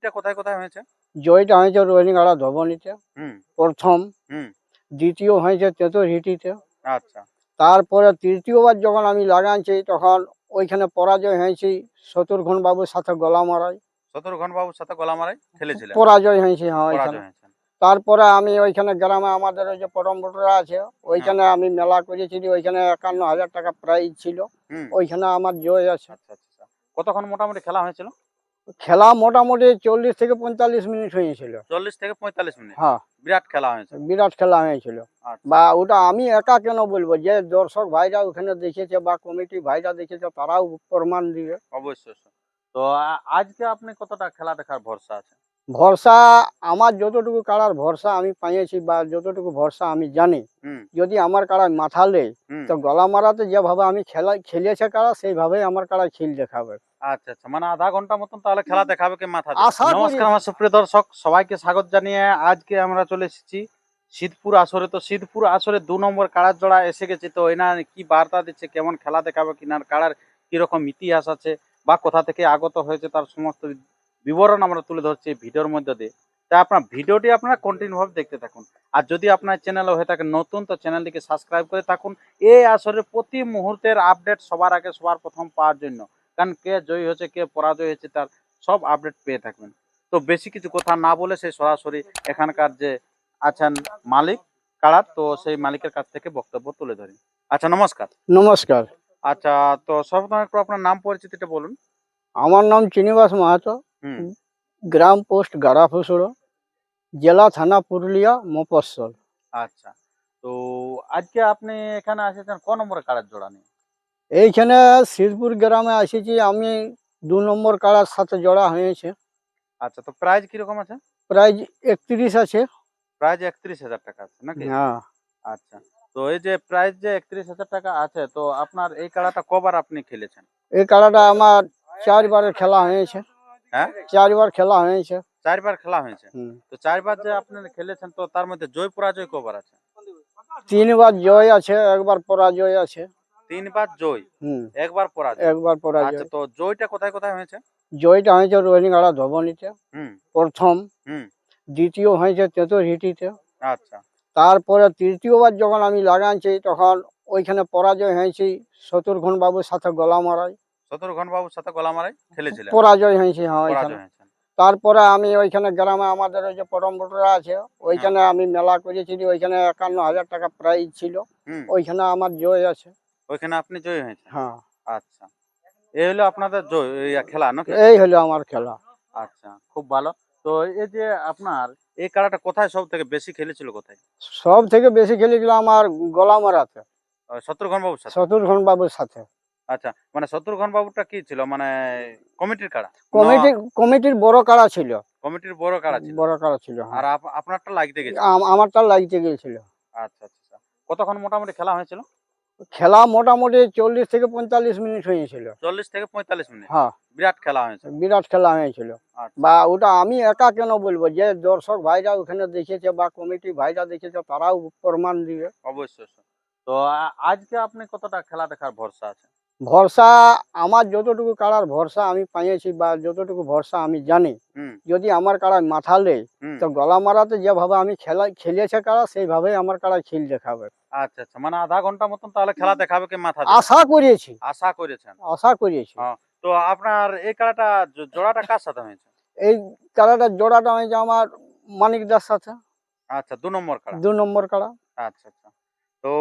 জয়টা কোথায় কোথায় হয়েছে? জয়টা হয়েছে রোহিণীগাড়া ধবনীতে প্রথম। হুম। দ্বিতীয় হয়েছে তেতরহিটিতে আচ্ছা। তারপরে তৃতীয়বার যখন আমি লাগাচ্ছি তখন ওইখানে পরাজয় হয়েছি শত্রুঘ্ন বাবুর সাথে গলা মারাই শত্রুঘ্ন বাবুর সাথে গলা মারাই খেলেছিলেন? পরাজয় হয়েছি হ্যাঁ ওইখানে। তারপরে আমি ওইখানে গ্রামে আমাদের ওই যে পরমপুরা আছে ওইখানে আমি মেলা করেছি ওইখানে একান্ন হাজার টাকা প্রাইজ ছিল। ওইখানে আমার জয় আছে। আচ্ছা আচ্ছা আচ্ছা। কতক্ষণ মোটামুটি খেলা হয়েছিল? খেলা মোটামুটি চল্লিশ থেকে পঁয়তাল্লিশ মিনিট হয়েছিল। চল্লিশ থেকে পঁয়তাল্লিশ মিনিট হ্যাঁ। বিরাট খেলা হয়েছে। বিরাট খেলা হয়েছিল। আচ্ছা। বা ওটা আমি একা কেন বলব? যে দর্শক ভাইরা ওখানে দেখেছে বা কমিটি ভাইরা দেখেছে তারাও প্রমাণ দিবে। অবশ্যই তো আজকে আপনি কতটা খেলা দেখার ভরসা আছে ভরসা আমার যতটুকু কাড়ার ভরসা আমি পাইয়েছি বা যতটুকু ভরসা আমি জানি যদি আমার কাড়ায় মাথা লেয় তো গলা মারাতে যেভাবে আমি খেলা খেলেছে কাড়া সেইভাবেই আমার কাড়ায় খিল দেখাবে। আচ্ছা আচ্ছা মানে আধা ঘণ্টা মতন তাহলে খেলা দেখাবে কি মাথা দিয়ে? আশা করি। নমস্কার আমার সুপ্রিয় দর্শক সবাইকে স্বাগত জানিয়ে আজকে আমরা চলে এসেছি শীতপুর আসরে। তো শীতপুর আসরে দু নম্বর কাড়ার জোড়া এসে গেছে তো এনা কি বার্তা দিচ্ছে কেমন খেলা দেখাবে কিনার কাড়ার কীরকম ইতিহাস আছে বা কোথা থেকে আগত হয়েছে তার সমস্ত বিবরণ আমরা তুলে ধরছি ভিডিওর মধ্যে দিয়ে। তাই আপনার ভিডিওটি আপনারা কন্টিনিউ ভাবে দেখতে থাকুন। আর যদি আপনার চ্যানেলে হয়ে থাকে নতুন তো চ্যানেলটিকে সাবস্ক্রাইব করে থাকুন। এই আসরে প্রতি মুহূর্তের আপডেট সবার আগে সবার প্রথম পাওয়ার জন্য। কারণ কে জয়ী হয়েছে কে পরাজয় হয়েছে তার সব আপডেট পেয়ে থাকবেন। তো বেশি কিছু কথা না বলে সেই সরাসরি এখানকার যে আছেন মালিক কারার তো সেই মালিকের কাছ থেকে বক্তব্য তুলে ধরি। আচ্ছা নমস্কার। নমস্কার। আচ্ছা তো সর্বপ্রথম একটু আপনার নাম পরিচিতিটা বলুন। আমার নাম চিনিবাস মাহাতো। গ্রাম পোস্ট গাড়াফুসুড়ো জেলা থানা পুরুলিয়া মফস্বল। আচ্ছা। তো আজকে আপনি এখানে এসেছেন ক নম্বর কারার জোড়া নিয়ে? এইখানে শিরপুর গ্রামে এসেছি আমি দু নম্বর কাড়ার সাথে জোড়া হয়েছে। আচ্ছা তো প্রাইজ কীরকম আছে? প্রাইজ একত্রিশ আছে। প্রাইজ একত্রিশ হাজার টাকা আছে নাকি? হ্যাঁ আচ্ছা। তো এই যে প্রাইজ যে একত্রিশ হাজার টাকা আছে তো আপনার এই কাড়াটা কবার আপনি খেলেছেন? এই কাড়াটা আমার চারবারের খেলা হয়েছে। হ্যাঁ? চারবার খেলা হয়েছে। চারবার খেলা হয়েছে। তো চারবার যে আপনি খেলেছেন তো তার মধ্যে জয় পরাজয় কবার আছে? তিনবার জয় আছে একবার পরাজয় আছে। তিনবার জয় একবার পরাজয়। একবার আচ্ছা পরাজয় তো জয়টা কোথায় কোথায় হয়েছে? জয়টা হয়েছে রোহিণীগাড়া ধবনীতে। হুম। প্রথম। হুম। দ্বিতীয় হয়েছে তেতরহিটিতে। আচ্ছা। তারপরে তৃতীয়বার যখন আমি লাগাচ্ছি তখন ওইখানে পরাজয় হয়েছি। শত্রুঘ্ন বাবুর সাথে গলা মারাই শত্রুঘ্ন বাবুর সাথে খেলেছিলেন। পরাজয় হয়েছি হ্যাঁ পরাজয় হয়েছেন তারপরে আমি ওইখানে গ্রামে আমাদের ওই যে পরমপুরা আছে ওইখানে আমি মেলা করেছি ওইখানে একান্ন হাজার টাকা প্রাইজ ছিল। ওইখানে আমার জয় আছে। ওইখানে আপনি জয় হয়েছেন? হ্যাঁ। আচ্ছা। এই হলো আপনাদের জয় খেলা নাকি? এই হলো আমার খেলা। আচ্ছা খুব ভালো। তো এই যে আপনার এই খেলাটা কোথায় সব থেকে বেশি খেলেছিল কোথায়? সব থেকে বেশি খেলেছিল আমার গলা মারাতে আহ, শত্রুঘ্ন বাবুর সাথে? শত্রুঘ্ন বাবুর সাথে। আচ্ছা মানে শত্রুঘ্ন বাবুটা কি ছিল? মানে কমিটির কাড়া কমিটি কমিটির বড় কাড়া ছিল? কমিটির বড় কাড়া ছিল? বড় কাড়া ছিল হ্যাঁ। আর আপ- আপনারটা লাগতে গেছে আমারটা লাগতে গিয়েছিল। আচ্ছা আচ্ছা আচ্ছা। কতক্ষণ মোটামুটি খেলা হয়েছিল? খেলা মোটামুটি চল্লিশ থেকে পঁয়তাল্লিশ মিনিট হয়েছিল। চল্লিশ থেকে পঁয়তাল্লিশ মিনিট? হ্যাঁ। বিরাট খেলা হয়েছে। বিরাট খেলা হয়েছিল। আচ্ছা। বা ওটা আমি একা কেন বলব? যে দর্শক ভাইরা ওখানে দেখেছে বা কমিটি ভাইরা দেখেছে তারাও প্রমাণ দিবে। অবশ্যই তো আজকে আপনি কতটা খেলা দেখার ভরসা আছে ভরসা আমার যতটুকু কাড়ার ভরসা আমি পাইয়েছি বা যতটুকু ভরসা আমি জানি যদি আমার কাড়ায় মাথা হুম। তো গলা মারাতে যেভাবে আমি খেলা খেলেছে কাড়া সেইভাবে আমার কাড়ায় খেল দেখাবে। আচ্ছা আচ্ছা মানে আধা ঘণ্টা মতন তাহলে খেলা দেখাবে কি মাথা আশা করিয়েছি আশা করেছেন? আশা হ্যাঁ। তো আপনার এই জ- জোড়াটা কার সাথে হয়েছে? এই কাড়াটার জোড়াটা হয়েছে আমার মানিক দাস সাথে। আচ্ছা দু নম্বর কাড়া দু নম্বর কাড়া আচ্ছা আচ্ছা। তো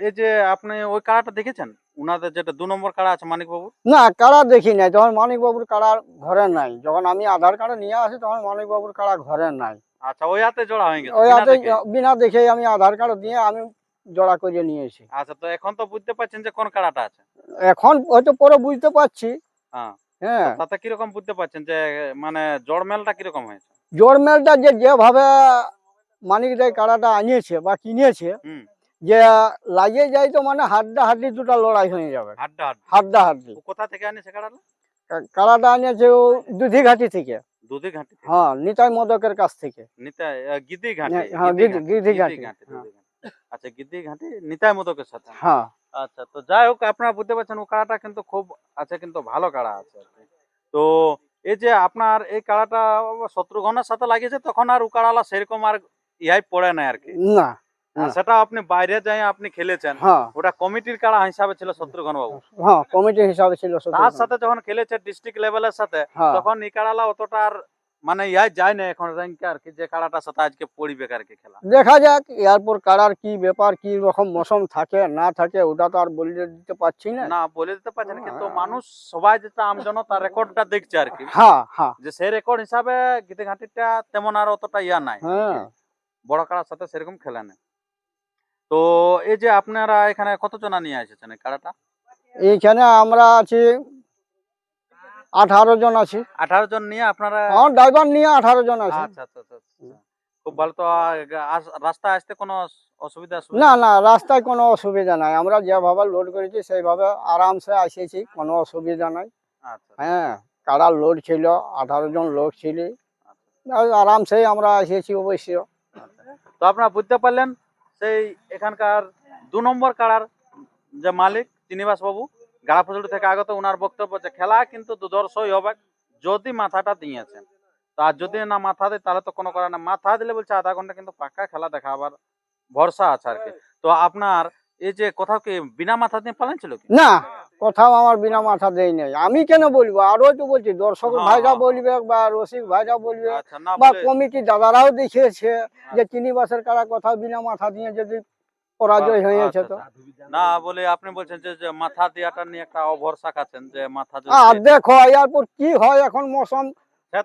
এই যে আপনি ওই কাড়াটা দেখেছেন? উনাদের যেটা দু নম্বর কাড়া আছে মানিক বাবু না কাড়া দেখি নাই। তখন মানিক বাবুর কাড়া ঘরে নাই। যখন আমি আধার কার্ড নিয়ে আসি তখন মানিক বাবুর কাড়া ঘরে নাই। আচ্ছা ওই হাতে জোড়া হয়ে গেছে ওই বিনা হাতে দেখে? বিনা দেখে আমি আধার কার্ড দিয়ে আমি জড়া করে নিয়েছি আচ্ছা তো এখন তো বুঝতে পারছেন যে কোন কাড়াটা আছে? এখন হয়তো পরে বুঝতে পারছি। হ্যাঁ। হ্যাঁ। তাতে কীরকম বুঝতে পারছেন যে মানে জড়মেলটা কীরকম হয়েছে? জোরমেলটা যে যেভাবে মানিক দেয় কাড়াটা আনিয়েছে বা কিনেছে হুম। যে লাগিয়ে যায় তো মানে হাড্ডা হাড্ডি দুটো লড়াই হয়ে যাবে। হাড্ডা হাড্ডি। কোথা থেকে আনিছে কাড়াটা? কাড়াটা আনিয়েছে ও দুধি ঘাটি থেকে। দুধি ঘাটি হ্যাঁ নিতাই মদকের কাছ থেকে। নিতাই আহ, ঘাটি। হ্যাঁ, গিদ্দি- গিদ্দি ঘাটি, ঘাটি, হ্যাঁ। গিদ্দি ঘাটি। আচ্ছা গিদ্দি ঘাটি নিতাই মোদকের সাথে? হ্যাঁ। আচ্ছা তো যাই হোক আপনারা বুঝতে পারছেন ও কাড়াটা কিন্তু খুব আছে কিন্তু ভালো কাড়া আছে। তো এই যে আপনার এই কাড়াটা শত্রুঘ্নের সাথে লাগিয়েছে তখন আর উকাড়ালা সেরকম আর ইহাই পড়ে না আর কি। না। সেটা আপনি বাইরে যাই আপনি খেলেছেন। হ্যাঁ। ওটা কমিটির কাড়া হিসাবে ছিল শত্রুঘ্ন বাবু হ্যাঁ কমিটি হিসাবে ছিল তার সাথে যখন খেলেছে ডিস্ট্রিক্ট লেভেলের সাথে হ্যাঁ। তখন এই কাড়ালা অতটা আর মানে ইহাই যায় না এখন র্যাঙ্কে আর কি যে কাড়াটার সাথে আজকে পড়িবে আর কি খেলা। দেখা যাক এরপর কারার কি ব্যাপার কি রকম মৌসুম থাকে না থাকে ওটা তো আর বলে দিতে পারছি না। না বলে দিতে পারছেন কিন্তু মানুষ সবাই যেটা আমজনতা রেকর্ডটা দেখছে আর কি। হ্যাঁ হ্যাঁ। যে সেই রেকর্ড হিসাবে গীতে ঘাটিটা তেমন আর অতটা ইয়া নাই। হ্যাঁ। বড় কারার সাথে সেরকম খেলা না তো এই যে আপনারা এখানে কতজনা নিয়ে এসেছেন এই কাড়াটা? এইখানে আমরা আছি আঠারো জন আছি। আঠারো জন নিয়ে আপনারা আমার ড্রাইভার নিয়ে আঠারো জন আছে। আচ্ছা আচ্ছা আচ্ছা আচ্ছা। খুব ভালো তো আসতে কোনো অসুবিধা না না রাস্তায় কোনো অসুবিধা নাই। আমরা যেভাবে লোড করেছি সেইভাবে আরামসে আসেছি কোনো অসুবিধা নাই। আচ্ছা হ্যাঁ কারার লোড ছিল আঠারো জন লোক ছিল। আরামসে আমরা এসেছি অবশ্য তো আপনারা বুঝতে পারলেন সেই এখানকার দু নম্বর কাড়ার যে মালিক বাবু গাড়াপুজুড়ি থেকে আগত ওনার বক্তব্য যে খেলা কিন্তু দুদর্শই হবে যদি মাথাটা দিয়েছেন। তো আর যদি না মাথা দেয়, তাহলে তো কোনো করার না। মাথা দিলে বলছে আধা ঘণ্টা কিন্তু পাক্কা খেলা দেখা আবার ভরসা আছে আর কি। তো আপনার এই যে কোথাও কি বিনা মাথা দিয়ে পালন ছিল কি? না। কোথাও আমার বিনা মাথা দেই নাই। আমি কেন বলব? আরও তো বলছি দর্শক হ্যাঁ, ভাইরা হ্যাঁ। বলবে বা রসিক ভাইরা বলবে আচ্ছা বা কমিটি দাদারাও দেখিয়েছে যে চিনিবাসের কারা কোথাও বিনা মাথা দিয়ে যদি পরাজয় হয়েছে তো। আচ্ছা, আচ্ছা। না বলে আপনি বলছেন যে যে মাথা দিয়াটা নিয়ে একটা অভরসা খাচ্ছেন যে মাথা আর দেখো এরপর কি হয় এখন মৌসুম হ্যাঁ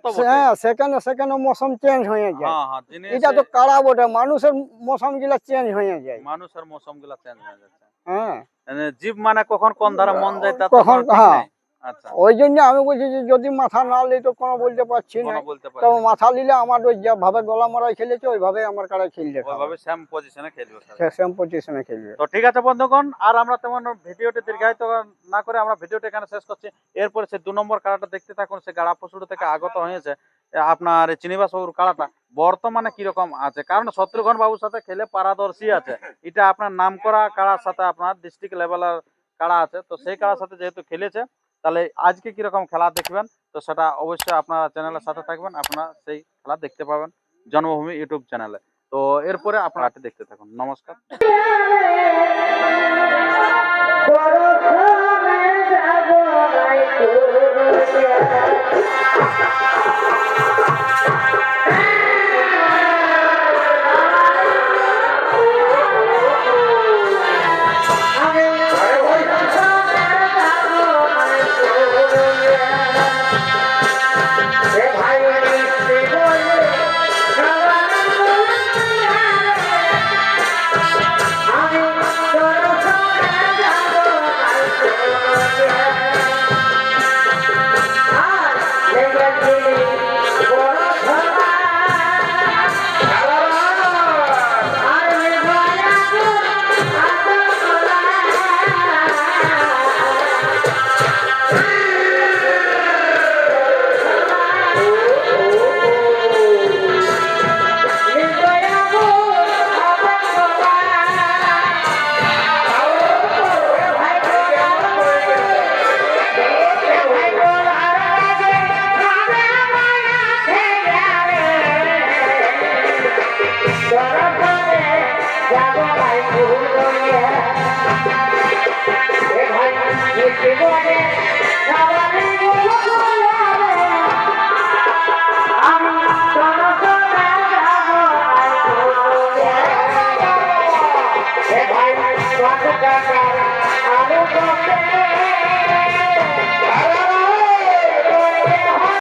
চেঞ্জ হয়ে যায়। হ্যাঁ হ্যাঁ এটা তো কারা বটে? মানুষের মৌসুমগুলা চেঞ্জ হয়ে যায়। মানুষের মৌসুমগুলা চেঞ্জ হয়ে যাচ্ছে। হ্যাঁ। মানে জীব মানে কখন কোন ধারা মন যায় তা কখন, হ্যাঁ। আচ্ছা। ওই জন্য আমি বলছি যে যদি মাথা না নিই তো কোনো বলতে পারছি না। তো মাথা নিলে আমার ওই যেভাবে গলা মারাই খেলেছে ওইভাবে আমার কারা খেলবে ওইভাবে সেম পজিশনে খেলবে সেম পজিশনে খেলবে। তো ঠিক আছে বন্ধুগণ আর আমরা তেমন ভিডিওটি দীর্ঘায়িত না করে আমরা ভিডিওটি এখানে শেষ করছি। এরপরে সে দু নম্বর কাড়াটা দেখতে থাকুন সে গাড়া পশুড়ো থেকে আগত হয়েছে। আপনার এই চিনিবাস বাবুর কাড়াটা বর্তমানে কীরকম আছে? কারণ শত্রুঘ্ন বাবুর সাথে খেলে পারদর্শী আছে। এটা আপনার নাম করা কাড়ার সাথে আপনার ডিস্ট্রিক্ট লেভেলের কাড়া আছে, তো সেই কাড়ার সাথে যেহেতু খেলেছে, তাহলে আজকে কীরকম খেলা দেখবেন? তো সেটা অবশ্যই আপনারা চ্যানেলের সাথে থাকবেন, আপনারা সেই খেলা দেখতে পাবেন জন্মভূমি ইউটিউব চ্যানেলে তো এরপরে আপনারা দেখতে থাকুন। নমস্কার। ভাই